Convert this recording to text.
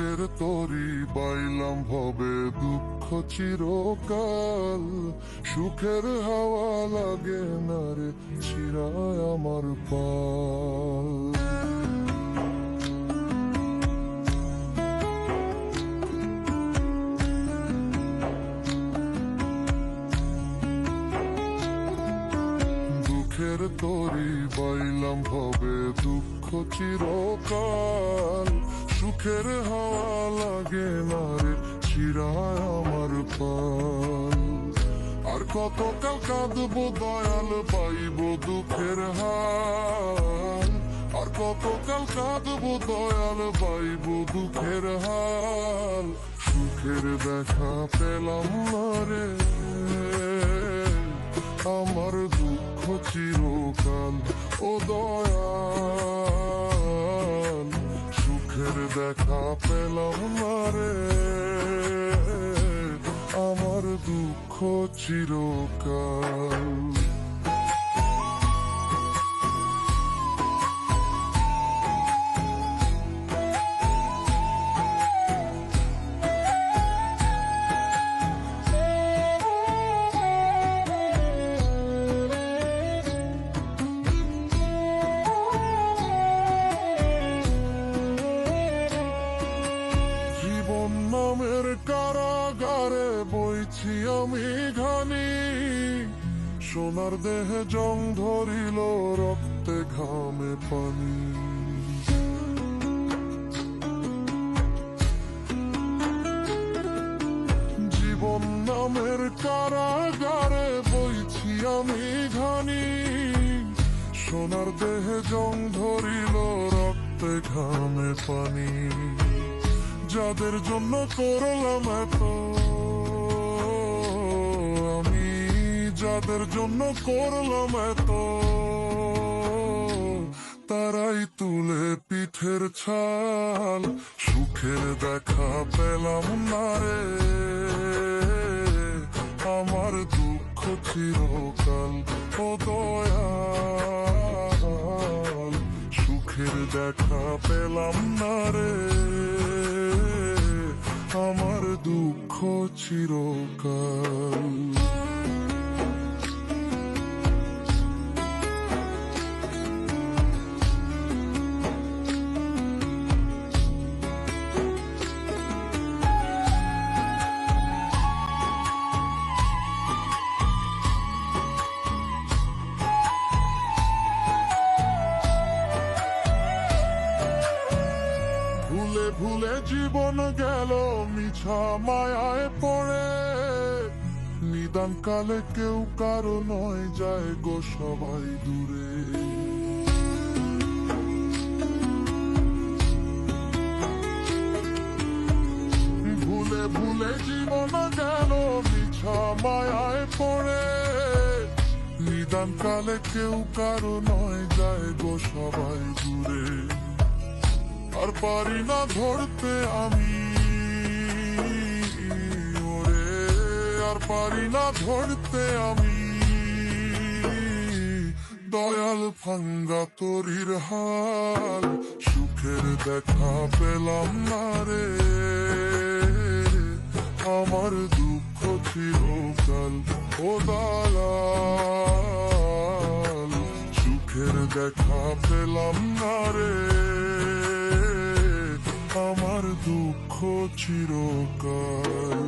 সুখের তরি বাইলাম ভবে দুঃখ চিরকাল। সুখের হাওয়া লাগে না রে, ছিড়ায় আমার পাল। দুঃখের তরি বাইলাম ভবে দুঃখ চিরকাল। সুখের হাওয়া লাগে না রে চিরায় আমার পাল আর কতকাল কাঁদবো দয়াল পাইব দুঃখের হাল আর কতকাল কাঁদবো দয়াল পাইব দুঃখের হাল সুখের দেখা পেলাম না রে। আমার দুঃখ চিরকাল ও দয়াল। সুখের দেখা পেলাম না রে। আমার দুঃখ চিরকাল কারাগারে বইছি আমি ঘানি। সোনার দেহে জং ধরিল রক্তে ঘামে পানি। জীবন নামের কারাগারে বইছি আমি ঘানি। সোনার দেহে জং ধরিল রক্তে ঘামে পানি। যাদের জন্য করলাম এত, আমি যাদের জন্য করলাম এত, তারাই তুলে পিঠের ছাল, সুখের দেখা পেলাম না রে। আমার দুঃখ চিরকাল ও দয়াল, সুখের দেখা পেলাম না রে। দুঃখ চিরকাল ভুলে জীবন গেল মিছা মায়ায় পড়ে। নিদান কালে কেউ কারও নয় যায় গো সবাই দূরে। ভুলে ভুলে জীবন গেল মিছা মায়ায় পড়ে। নিদান কালে কেউ কারও নয় যায় গো সবাই দূরে। আর পারি না ধরতে আমি। ওরে, আর পারি না ধরতে আমি। দয়াল ভাঙ্গা তরির হাল, সুখের দেখা পেলাম না রে। আমার দুঃখ চিরকাল ও দালাল, সুখের দেখা পেলাম না চিরকাল